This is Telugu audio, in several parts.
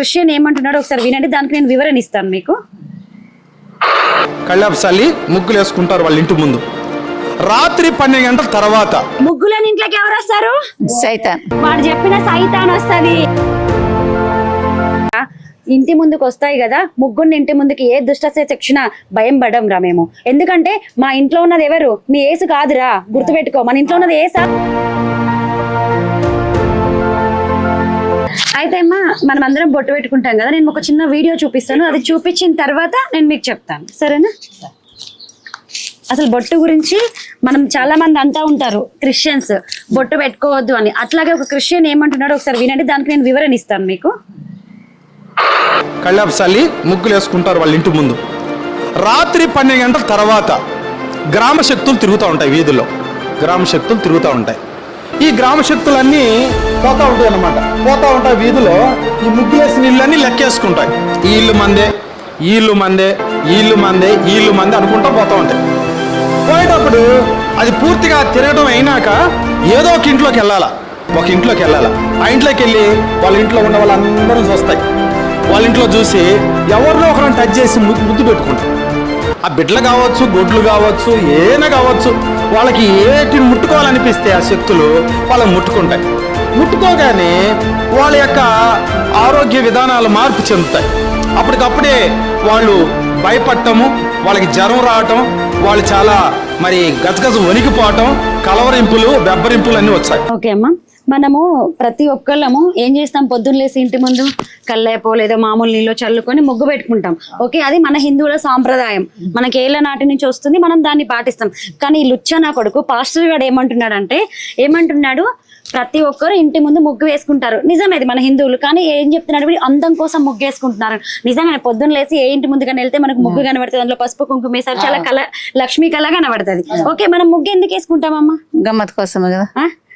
క్రిస్టియన్ ఏమంటున్నాడో ఒకసారి వినండి. దానికి నేను వివరణ ఇస్తాను మీకు. కళ్ళాపు చల్లి ముగ్గులు వేసుకుంటారు వాళ్ళ ఇంటి ముందు. రాత్రి పన్నెండు గంటల తర్వాత. ముగ్గులని ఇంట్లోకి ఎవరు వస్తారు? సైతాన్. వాడు చెప్పిన సైతాన్ వస్తుంది. ఇంటి ముందుకు వస్తాయి కదా ముగ్గురిని ఇంటి ముందుకి ఏ దుష్ట శిక్షణ భయం పడం రా మేము. ఎందుకంటే మా ఇంట్లో ఉన్నది ఎవరు? మీ ఏసు కాదురా. గుర్తుపెట్టుకో మన ఇంట్లో ఉన్నది ఏసా? అయితే అమ్మా మనం అందరం బొట్టు పెట్టుకుంటాం కదా నేను ఒక చిన్న వీడియో చూపిస్తాను. అది చూపించిన తర్వాత నేను మీకు చెప్తాను. సరేనా? అసలు బొట్టు గురించి మనం చాలా మంది అంటా ఉంటారు క్రిస్టియన్స్ బొట్టు పెట్టుకోవద్దు అని. అట్లాగే ఒక క్రిస్టియన్ ఏమంటున్నాడో ఒకసారి వినండి దానికి నేను వివరణ ఇస్తాను మీకు. కళ్ళాపు చల్లి ముగ్గులు వేసుకుంటారు వాళ్ళ ఇంటి ముందు. రాత్రి పన్నెండు గంటల తర్వాత గ్రామ శక్తులు తిరుగుతూ ఉంటాయి వీధుల్లో. గ్రామ శక్తులు తిరుగుతూ ఉంటాయి. ఈ గ్రామ శక్తులన్నీ పోతా ఉంటాయి అనమాట పోతా ఉంటాయి వీధిలో ఈ ముగ్గులేసిన ఇళ్ళన్నీ లెక్కేసుకుంటాయి. ఈ ఇల్లు మందే ఈ ఇల్లు మందే ఈ ఇల్లు మందే ఈ ఇల్లు మందే అనుకుంటా పోతా ఉంటాయి. పోయేటప్పుడు అది పూర్తిగా తిరగడం అయినాక ఏదో ఒక ఇంట్లోకి వెళ్ళాలా. ఒక ఇంట్లోకి వెళ్ళాలా. ఆ ఇంట్లోకి వెళ్ళి వాళ్ళ ఇంట్లో ఉన్న వాళ్ళందరూ చూస్తాయి. వాళ్ళ ఇంట్లో చూసి ఎవరినో ఒకరిని టచ్ చేసి ముద్దు ముద్దు పెట్టుకుంటారు ఆ బిడ్డలు కావచ్చు గొడ్లు కావచ్చు ఏన కావచ్చు వాళ్ళకి ఏటిని ముట్టుకోవాలనిపిస్తే ఆ శక్తులు వాళ్ళని ముట్టుకుంటాయి. ముట్టుకోగానే వాళ్ళ యొక్క ఆరోగ్య విధానాలు మార్పు చెందుతాయి. అప్పటికప్పుడే వాళ్ళు భయపడటము వాళ్ళకి జ్వరం రావటం వాళ్ళు చాలా మరి గజగజ వణికిపోవటం కలవరింపులు బెబ్బరింపులు అన్నీ వచ్చాయి. ఓకే అమ్మా. మనము ప్రతి ఒక్కళ్ళము ఏం చేస్తాం? పొద్దున్న లేసి ఇంటి ముందు కల్లేపో లేదా మామూలు నీళ్ళు చల్లుకొని ముగ్గు పెట్టుకుంటాం. ఓకే? అది మన హిందువుల సాంప్రదాయం. మనకి ఏళ్ళ నాటి నుంచి వస్తుంది మనం దాన్ని పాటిస్తాం. కానీ లుచ్చ నా కొడుకు పాస్టర్ గారు ఏమంటున్నాడంటే ఏమంటున్నాడు? ప్రతి ఒక్కరు ఇంటి ముందు ముగ్గు వేసుకుంటారు. నిజమే ఇది మన హిందువులు. కానీ ఏం చెప్తున్నాడు అందం కోసం ముగ్గు వేసుకుంటున్నారు. నిజంగానే పొద్దున్న లేసి ఏ ఇంటి ముందు కానీ వెళ్తే మనకు ముగ్గు కనబడుతుంది. అందులో పసుపు కుంకుమ వేసారు. చాలా కళ లక్ష్మీ కళ కనబడుతుంది. ఓకే? మనం ముగ్గు ఎందుకు వేసుకుంటామమ్మా? గమ్మత్ కోసమే కదా?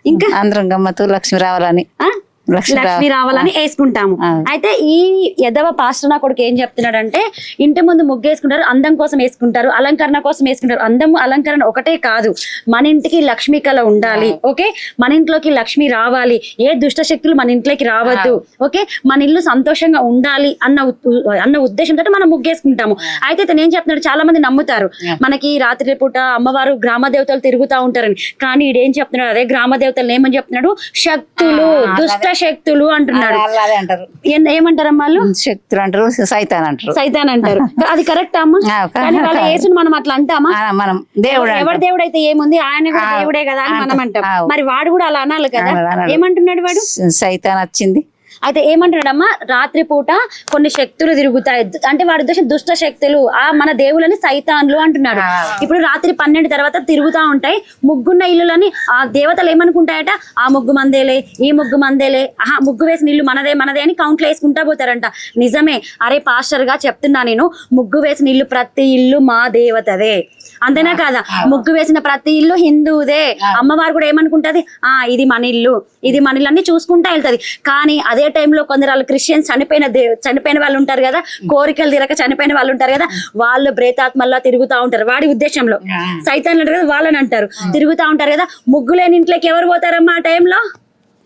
ఇంకా అందరం గమ్మత్తు లక్ష్మి రావాలని ఆ? లక్ష్మి రావాలని వేసుకుంటాము. అయితే ఈ యదవ పాస్టర్ నా కొడుకు ఏం చెప్తున్నాడంటే ఇంటి ముందు ముగ్గు వేసుకుంటారు అందం కోసం వేసుకుంటారు అలంకరణ కోసం వేసుకుంటారు. అందం అలంకరణ ఒకటే కాదు. మన ఇంటికి లక్ష్మీ కళ ఉండాలి ఓకే? మన ఇంట్లోకి లక్ష్మి రావాలి. ఏ దుష్ట శక్తులు మన ఇంట్లోకి రావద్దు ఓకే? మన ఇల్లు సంతోషంగా ఉండాలి అన్న అన్న ఉద్దేశంతో మనం ముగ్గేసుకుంటాము. అయితే ఇతను ఏం చెప్తున్నాడు? చాలా మంది నమ్ముతారు. మనకి రాత్రి పూట అమ్మవారు గ్రామ దేవతలు తిరుగుతా ఉంటారని. కానీ ఈడేం చెప్తున్నాడు? అదే గ్రామ దేవతలు ఏమని చెప్తున్నాడు? శక్తులు దుష్ట శక్తులు అంటున్నాడు అంటారు. ఏమంటారమ్మా వాళ్ళు? శక్తులు అంటారు సైతాన్ అంటారు. సైతాన్ అంటారు. అది కరెక్ట్ అమ్మా? ఆ, కానీ వాళ్ళ యేసుని మనం అట్లా అంటామా? మనం దేవుడు ఎవరి. దేవుడు అయితే ఏముంది? ఆయన కూడా దేవుడే కదా అని మనం అంటాం. మరి వాడు కూడా అలా అనాలి కదా. ఏమంటున్నాడు వాడు? సైతాన్ వచ్చింది. అయితే ఏమంటున్నాడమ్మా? రాత్రి పూట కొన్ని శక్తులు తిరుగుతాయి. అంటే వాడి ఉద్దేశం దుష్ట శక్తులు ఆ మన దేవులని సైతాన్లు అంటున్నాడు. ఇప్పుడు రాత్రి పన్నెండు తర్వాత తిరుగుతా ఉంటాయి. ముగ్గున్న ఇల్లులని ఆ దేవతలు ఏమనుకుంటాయట? ఆ ముగ్గు మందేలే ఈ ముగ్గు మందేలే ఆహా ముగ్గు వేసిన ఇల్లు మనదే మనదే అని కౌంట్లు వేసుకుంటా పోతారంట. నిజమే. అరే పాస్టర్గా చెప్తున్నా నేను ముగ్గు వేసిన ఇల్లు ప్రతి ఇల్లు మా దేవతదే. అంతేనా కాదా? ముగ్గు వేసిన ప్రతి ఇల్లు హిందువుదే. అమ్మవారు కూడా ఏమనుకుంటది? ఆ ఇది మన ఇల్లు ఇది మన ఇల్లు అన్ని చూసుకుంటా వెళ్తది. కానీ అదే టైంలో కొందరు వాళ్ళు క్రిస్టియన్స్ చనిపోయిన చనిపోయిన వాళ్ళు ఉంటారు కదా కోరికలు తీరక చనిపోయిన వాళ్ళు ఉంటారు కదా వాళ్ళు ప్రేతాత్మల్లా తిరుగుతా ఉంటారు. వాడి ఉద్దేశంలో సైతాన్లు అంటారు కదా వాళ్ళని అంటారు. తిరుగుతా ఉంటారు కదా ముగ్గు లేని ఇంట్లోకి ఎవరు పోతారమ్మా ఆ టైంలో?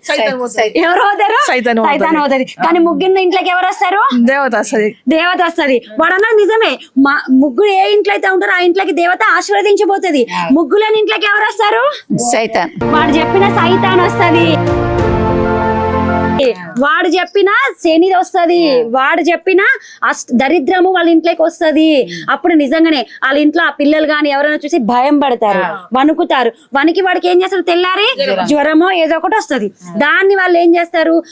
ఎవరు పోతారు? సైతాన్ సైతాన్ పోతుంది. కానీ ముగ్గున్న ఇంట్లోకి ఎవరు వస్తారు? దేవత వస్తుంది. దేవత వస్తది. వాడు అన్నది నిజమే మా ముగ్గురు ఏ ఇంట్లో అయితే ఉంటారో ఆ ఇంట్లోకి దేవత ఆశీర్వదించబోతుంది. ముగ్గులేని ఇంట్లోకి ఎవరు వస్తారు? సైతాన్. వాడు చెప్పిన సైతాన్ వస్తది. వాడు చెప్పిన శని వస్తది వాడు చెప్పిన దరిద్రము వాళ్ళ ఇంట్లోకి వస్తది. అప్పుడు నిజంగానే వాళ్ళ ఇంట్లో ఆ పిల్లలు గాని ఎవరైనా చూసి భయం పడతారు వణుకుతారు. వణికి వాడికి ఏం చేస్తారు తెల్లారి జ్వరమో. ఏదో ఒకటి వస్తది. దాన్ని వాళ్ళు ఏం చేస్తారు?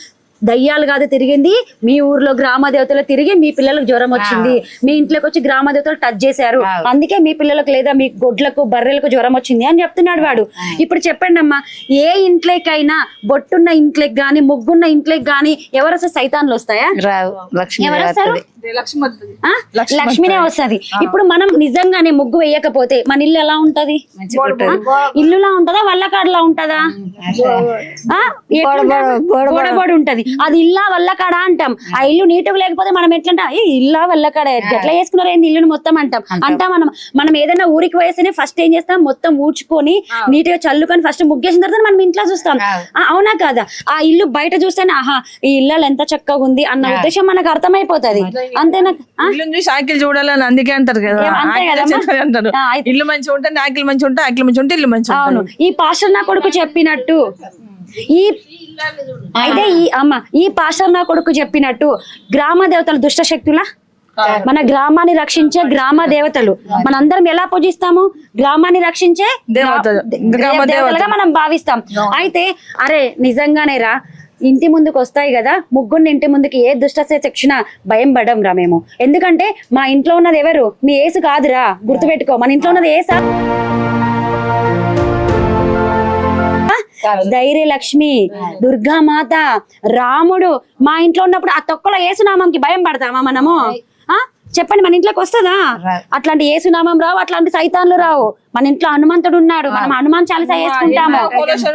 దయ్యాలు కాదు తిరిగింది. మీ ఊర్లో గ్రామ దేవతలు తిరిగి మీ పిల్లలకు జ్వరం వచ్చింది. మీ ఇంట్లోకి వచ్చి గ్రామ దేవతలు టచ్ చేశారు. అందుకే మీ పిల్లలకు లేదా మీ గొడ్లకు బర్రెలకు జ్వరం వచ్చింది అని చెప్తున్నాడు వాడు. ఇప్పుడు చెప్పండి అమ్మా ఏ ఇంట్లోకైనా బొట్టున్న ఇంట్లోకి గాని ముగ్గున్న ఇంట్లోకి గాని ఎవరు వస్తే సైతాన్లు వస్తాయా? రావు. లక్ష్మి ఎవరు వస్తారు? వస్తుంది ఆ? లక్ష్మినే వస్తది. ఇప్పుడు మనం నిజంగానే ముగ్గు వేయకపోతే మన ఇల్లు ఎలా ఉంటది? ఇల్లులా ఉంటదా? వల్లకాడులా ఉంటదా? గోడబోడి ఉంటది. అది ఇల్లా వల్ల కాడ అంటాం. ఆ ఇల్లు నీటుగా లేకపోతే మనం ఎట్లా అంటాం, "ఏ, ఇల్లా వల్ల కాడ? ఎట్లా చేసుకున్నారు ఏంది ఇల్లుని మొత్తం అంటాం. అంటా. మనం మనం ఏదైనా ఊరికి పోయేస్తేనే ఫస్ట్ ఏం చేస్తాం? మొత్తం ఊడ్చుకొని నీట్గా చల్లుకొని ఫస్ట్ ముగ్గేసిన తర్వాత మనం ఇంట్లో చూస్తాం. అవునా కాదా? ఆ ఇల్లు బయట చూస్తేనే ఆహా ఈ ఇల్లు ఎంత చక్కగా ఉంది అన్న ఉద్దేశం మనకు అర్థమైపోతది. అంతేనా? చూసి ఆకిలు చూడాలని అందుకే అంటారు కదా. ఇల్లు మంచిగా ఉంటే ఆకిలు మంచిగా ఉంటే ఆకిలు ఉంటే ఇల్లు అవును. ఈ పాస్టర్ నా కొడుకు చెప్పినట్టు ఈ అయితే ఈ అమ్మ ఈ నా కొడుకు చెప్పినట్టు గ్రామ దేవతలు దుష్ట శక్తుల? మన గ్రామాన్ని రక్షించే గ్రామ దేవతలు. మనందరం ఎలా పూజిస్తాము? గ్రామాన్ని రక్షించే దేవతలుగా దేవతలు. మనం భావిస్తాం. అయితే అరే నిజంగానే రా. ఇంటి ముందుకు వస్తాయి కదా ముగ్గురిని ఇంటి ముందుకి ఏ దుష్ట శిక్షణ భయం పడం రా మేము. ఎందుకంటే మా ఇంట్లో ఉన్నది ఎవరు? మీ ఏసు కాదురా. గుర్తుపెట్టుకో మన ఇంట్లో ఉన్నది ఏసా? ధైర్య లక్ష్మి దుర్గామాత రాముడు మా ఇంట్లో ఉన్నప్పుడు ఆ తొక్కలో ఏసునామంకి భయం పడతామా మనము? చెప్పండి మన ఇంట్లోకి వస్తుందా? అట్లాంటి ఏసునామం రావు అట్లాంటి సైతాన్లు రావు. మన ఇంట్లో హనుమంతుడు ఉన్నాడు మనం హనుమాన్ చాలీసా వేసుకుంటాము.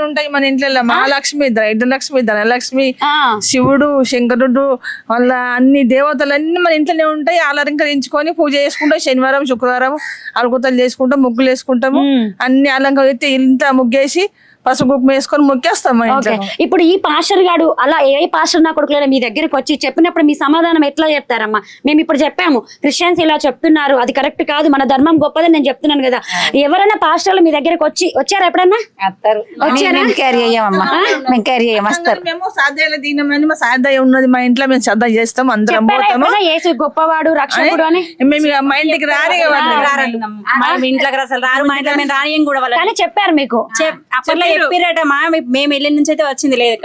ఉంటాయి మన ఇంట్లో మహాలక్ష్మి ధనలక్ష్మి ధనలక్ష్మి శివుడు శంకరుడు వాళ్ళ అన్ని దేవతలు అన్ని మన ఇంట్లోనే ఉంటాయి. అలంకరించుకొని పూజ చేసుకుంటాం. శనివారం శుక్రవారం అలుకుతలు చేసుకుంటాం ముగ్గులు వేసుకుంటాము. అన్ని అలంకరిస్తే ఇంత ముగ్గేసి పసుపు కుంకుమ వేసుకొని ముగ్గేస్తాం మా ఇంట్లో ఓకే ఇప్పుడు ఈ పాస్టర్ గాడు అలా ఏ పాస్టర్ నా కొడుకులైనా మీ దగ్గరికి వచ్చి చెప్పినప్పుడు మీ సమాధానం ఎట్లా చెప్తారమ్మా మేము ఇప్పుడు చెప్పాము క్రిస్టియన్స్ ఇలా చెప్తున్నారు అది కరెక్ట్ కాదు మన ధర్మం గొప్పదని నేను చెప్తున్నాను కదా ఎవరైనా పాస్టర్లు మీ దగ్గరికి వచ్చి వచ్చారా ఎప్పుడన్నా వస్తారు మేము క్యారీ అయ్యామమ్మా మేము క్యారీ అయ్యాం వస్తారు మేము సాధ్యాల దీనమని మా సాధ్య ఉన్నది మా ఇంట్లో మేము శ్రద్ధ చేస్తాం అందరం చెప్పారా పోతాము గొప్పవాడు రక్షకుడు అని మేము మా ఇంటికి రాని మనం ఇంట్లోకి అసలు రారు మా ఇంట్లో మేము రానియం కూడా చెప్పారు మీకు అప్పట్లో చెప్పిరట మా మేము వెళ్ళిన నుంచి అయితే వచ్చింది లేదు.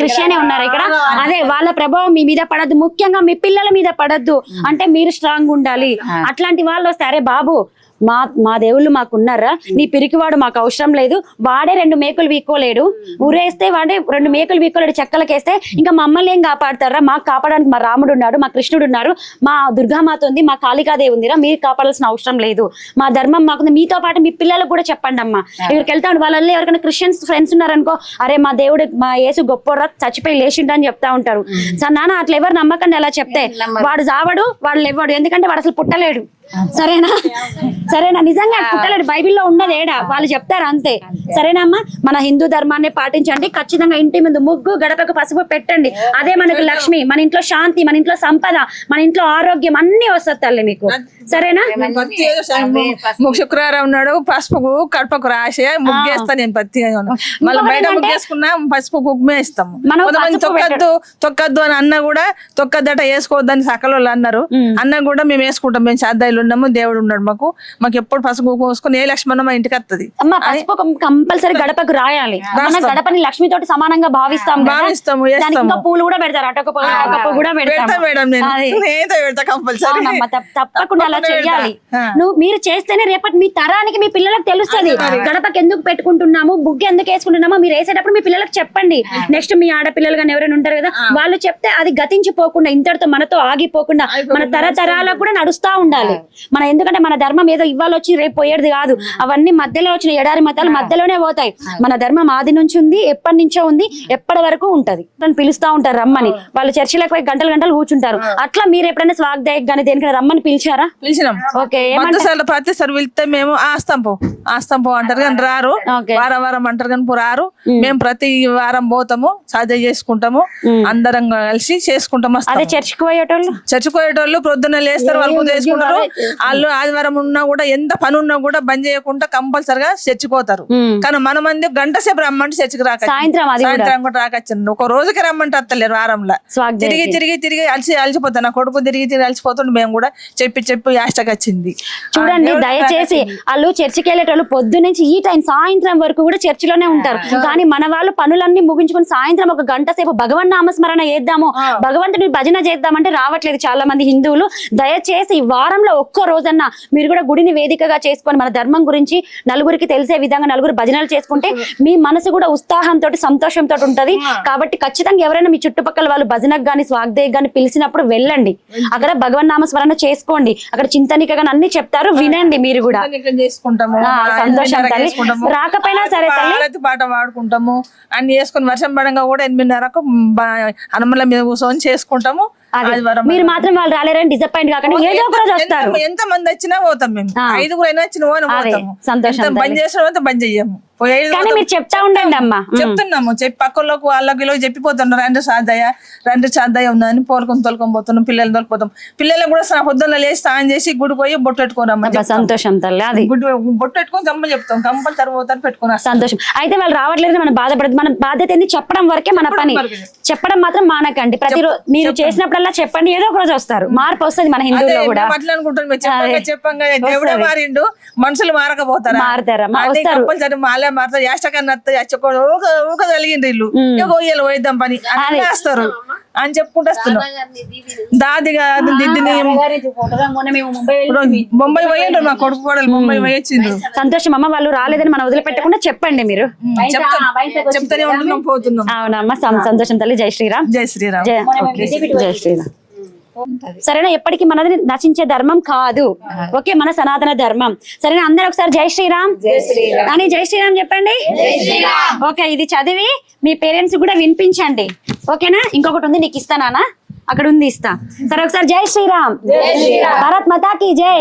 క్రిస్టియనే ఉన్నారు ఇక్కడ. అదే వాళ్ళ ప్రభావం మీ మీద పడద్దు. ముఖ్యంగా మీ పిల్లల మీద పడద్దు. అంటే మీరు స్ట్రాంగ్ ఉండాలి. అట్లాంటి వాళ్ళు వస్తే అరే బాబు మా మా దేవుళ్ళు మాకు ఉన్నారా నీ పిరికివాడు మాకు అవసరం లేదు. వాడే రెండు మేకులు వీక్కోలేడు. ఊరేస్తే వాడే రెండు మేకులు వీక్కోలేడు చెక్కలకేస్తే ఇంకా మమ్మల్ని ఏం కాపాడతారా? మాకు కాపాడడానికి మా రాముడు ఉన్నాడు మా కృష్ణుడు ఉన్నారు. మా దుర్గామాత ఉంది మా కాళికాదేవి ఉందిరా మీరు కాపాడాల్సిన అవసరం లేదు. మా ధర్మం మాకుంది మీతో పాటు మీ పిల్లలకు కూడా చెప్పండి అమ్మా. ఇక్కడికి వెళ్తా ఉంటే వాళ్ళల్లో ఎవరికైనా క్రిస్టియన్స్ ఫ్రెండ్స్ ఉన్నారనుకో అరే మా దేవుడు మా యేసు గొప్పరా చచ్చిపోయి లేచిండు అని చెప్తా ఉంటారు. సార్ నాన్న అట్లా ఎవరు నమ్మకండి అలా చెప్తే. వాడు చావడు వాడు లేవాడు ఎందుకంటే వాడు అసలు పుట్టలేడు. సరేనా? సరేనా? నిజంగా పుట్టలేడు. బైబిల్లో ఉన్నది ఏడా? వాళ్ళు చెప్తారు అంతే. సరేనా అమ్మా మన హిందూ ధర్మాన్ని పాటించండి. ఖచ్చితంగా ఇంటి ముందు ముగ్గు గడపకు పసుపు పెట్టండి. అదే మనకు లక్ష్మి. మన ఇంట్లో శాంతి మన ఇంట్లో సంపద మన ఇంట్లో ఆరోగ్యం అన్ని వస్తుంది తల్లి మీకు. సరేనా? శుక్రవారం ఉన్నాడు. పసుపు కడపకు రాసి ముగ్గేస్తా నేను ప్రతి మళ్ళీ బయట ముగ్గేసుకున్నా పసుపు కొంతమంది పసుపు తొక్కద్దు తొక్కద్దు అని అన్న కూడా తొక్కద్దట వేసుకోవద్దని సకల వాళ్ళు అన్నారు అన్న కూడా మేము వేసుకుంటాం మేము శ్రద్ధాయిలు ఉన్నాము దేవుడు ఉన్నాడు మాకు. మాకు ఎప్పుడు పసుపు కుంకుమ వేసుకుని ఏ లక్ష్మణ మా ఇంటికి వస్తుంది అమ్మ పసుపు కంపల్సరీ గడపకు రాయాలి. మన గడపని లక్ష్మి తోటి సమానంగా భావిస్తాం. భావిస్తాము. ఇంకా పూలు కూడా పెడతారు అటొక పూలు కూడా పెడతా మేడం నేను. పెడతా కంపల్సరీ. తప్పకుండా అలా. ఆ. నువ్వు మీరు చేస్తేనే రేపటి మీ తరానికి మీ పిల్లలకు తెలుస్తుంది. గడపకి ఎందుకు పెట్టుకుంటున్నాము? బుగ్గు ఎందుకు వేసుకుంటున్నామో మీరు వేసేటప్పుడు మీ పిల్లలకు చెప్పండి. నెక్స్ట్ మీ ఆడపిల్లలు కానీ ఎవరైనా ఉంటారు కదా వాళ్ళు చెప్తే అది గతించిపోకుండా ఇంతటితో మనతో ఆగిపోకుండా మన తరతరాలకు కూడా నడుస్తా ఉండాలి. మన ఎందుకంటే మన ధర్మం ఏదో ఇవాళ వచ్చి రేపు పోయేది కాదు. అవన్నీ మధ్యలో వచ్చిన ఎడారి మతాలు మధ్యలోనే పోతాయి. మన ధర్మం ఆది నుంచి ఉంది ఎప్పటి నుంచో ఉంది ఎప్పటి వరకు ఉంటది. పిలుస్తా ఉంటారు రమ్మని. వాళ్ళు చర్చిలకు పోయి గంటలు గంటలు కూర్చుంటారు. అట్లా మీరు ఎప్పుడైనా స్వాగదాయక్ గానీ దేనికైనా రమ్మని పిలిచారా? పిలిచినాం. ఓకే వెళ్తే మేము ఆస్తాం పో ఆస్తాం పో అంటారు కానీ రారు. వారం వారం అంటారు కానీ రారు. మేము ప్రతి వారం పోతాము సాధ్య చేసుకుంటాము అందరం కలిసి చేసుకుంటాం అదే చర్చికి పోయేటోళ్ళు? చచ్చిపోయేటోళ్ళు ప్రొద్దున లేస్తారు వాళ్ళు చేసుకుంటారు. వాళ్ళు ఆదివారం ఉన్నా కూడా ఎంత పని ఉన్నా కూడా బంద్ చేయకుండా కంపల్సరిగా చచ్చిపోతారు. కానీ మన మంది గంట సేపు రమ్మంటే చర్చికి రాక సాయంత్రం కూడా. రాకొచ్చింది ఒక రోజుకి రమ్మంటే అత్తలేరు వారంలో. తిరిగి తిరిగి తిరిగి అలసి అలసిపోతాను నా కొడుకు తిరిగి తిరిగి అలసిపోతుండే. మేము కూడా చెప్పి చెప్పి యాస్టకి వచ్చింది. చూడండి దయచేసి వాళ్ళు చర్చికి వెళ్ళేటోళ్ళు పొద్దు నుంచి ఈ టైం సాయంత్రం వరకు కూడా చర్చిలోనే ఉంటారు. కానీ మన వాళ్ళు పనులన్నీ ముగించుకొని సాయంత్రం ఒక గంట సేపు భగవన్ నామస్మరణ చేద్దాము. భగవంతుడి భజన చేద్దామంటే రావట్లేదు చాలా మంది హిందువులు. దయచేసి వారంలో ఒక్క రోజన్నా మీరు కూడా గుడిని వేదికగా చేసుకొని మన ధర్మం గురించి నలుగురికి తెలిసే విధంగా నలుగురు భజనలు చేసుకుంటే మీ మనసు కూడా ఉత్సాహంతో సంతోషంతో ఉంటది. కాబట్టి ఖచ్చితంగా ఎవరైనా మీ చుట్టుపక్కల వాళ్ళు భజనకు గాని స్వాగదేవి గాని పిలిచినప్పుడు వెళ్ళండి. అక్కడ భగవన్ నామ స్మరణ చేసుకోండి. అక్కడ చింతనిక గాని అన్ని చెప్తారు వినండి మీరు కూడా. సంతోషం తల్లి. రాకపోయినా సరే తల్లి. పాట పాడుకుంటాము. అన్ని చేసుకుని వర్షం పడంగా కూడా ఎనిమిదిన్నరకు హనుమల మీద కూర్చొని చేసుకుంటాము. మీరు మాత్రం వాళ్ళు రాలేరని డిసప్పాయింట్ కాకండి. ఏదో ఒక రోజు వస్తారు. ఎంత- మంది వచ్చినా పోతాం మేము. ఐదుగురు అయినా వచ్చిన సంతోషం బంద్. చేసిన బంద్ చెయ్యము. కానీ. మీరు చెప్తా ఉండండి అమ్మా. చెప్తున్నాము. చెప్పి పక్కలకు వాళ్ళకి ఇలా చెప్పిపోతున్నారు. రెండు సాధ్య రెండు సాధ్య ఉందని పోలుకొని తొలుకొని పోతున్నాం పిల్లలు తొలిపోతాం పిల్లలకు కూడా పొద్దున్న లేచి స్నానం చేసి గుడి పోయి బొట్టు పెట్టుకోరమ్మా అబ్బా, సంతోషం తల్లి అది. గుడి బొట్టు పెట్టుకొని జమ్మ చెప్తాం. కంపల్సరీ పోతారు పెట్టుకుని వస్తాం. సంతోషం. అయితే వాళ్ళు రావట్లేదు మనం బాధపడదు. మన బాధ్యత ఏంది? చెప్పడం వరకే మన పని. చెప్పడం మాత్రం మానకండి. ప్రతిరోజు మీరు చేసినప్పుడల్లా చెప్పండి. ఏదో ఒక రోజు వస్తారు. మార్పు వస్తుంది మన హిందువులో కూడా. అట్లా అనుకుంటాం మీరు చెప్పంగా దేవుడే మారిండు మనుషులు మారకపోతారా? మారతారమ్మా, అదే వస్తారు. మాలే మారుతారు యాష్టకన్నా అచ్చకోడు ఊక ఊక కలిగిండ్రు ఇల్లు. ఇక గొయ్యలు పోయిద్దాం పని. అని వేస్తారు. అని చెప్పుకుంటూ వస్తున్నాం. దాదిగా దిద్దిని బొంబాయి పోయిండ్రు మా కొడుకు కోడలు. బొంబాయి పోయి వచ్చిండ్రు సంతోషం అమ్మ వాళ్ళు రాలేదని మనం వదిలిపెట్టకుండా చెప్పండి మీరు. చెప్తాం చెప్తానే ఉంటున్నాం పోతున్నాం. అవునమ్మా సంతోషం తల్లి. జై శ్రీరామ్. జై శ్రీరామ్. జై ఓకే. జై శ్రీరామ్. సరేనా? ఎప్పటికీ మనది నశించే ధర్మం కాదు. ఓకే మన సనాతన ధర్మం. సరేనా? అందరూ ఒకసారి జై శ్రీరామ్. అని జై శ్రీరామ్ చెప్పండి. ఓకే ఇది చదివి మీ పేరెంట్స్ కూడా వినిపించండి. ఓకేనా? ఇంకొకటి ఉంది నీకు ఇస్తానా అక్కడ ఉంది ఇస్తా. సరే ఒకసారి జై శ్రీరామ్. భారత్ మాతాకి జై.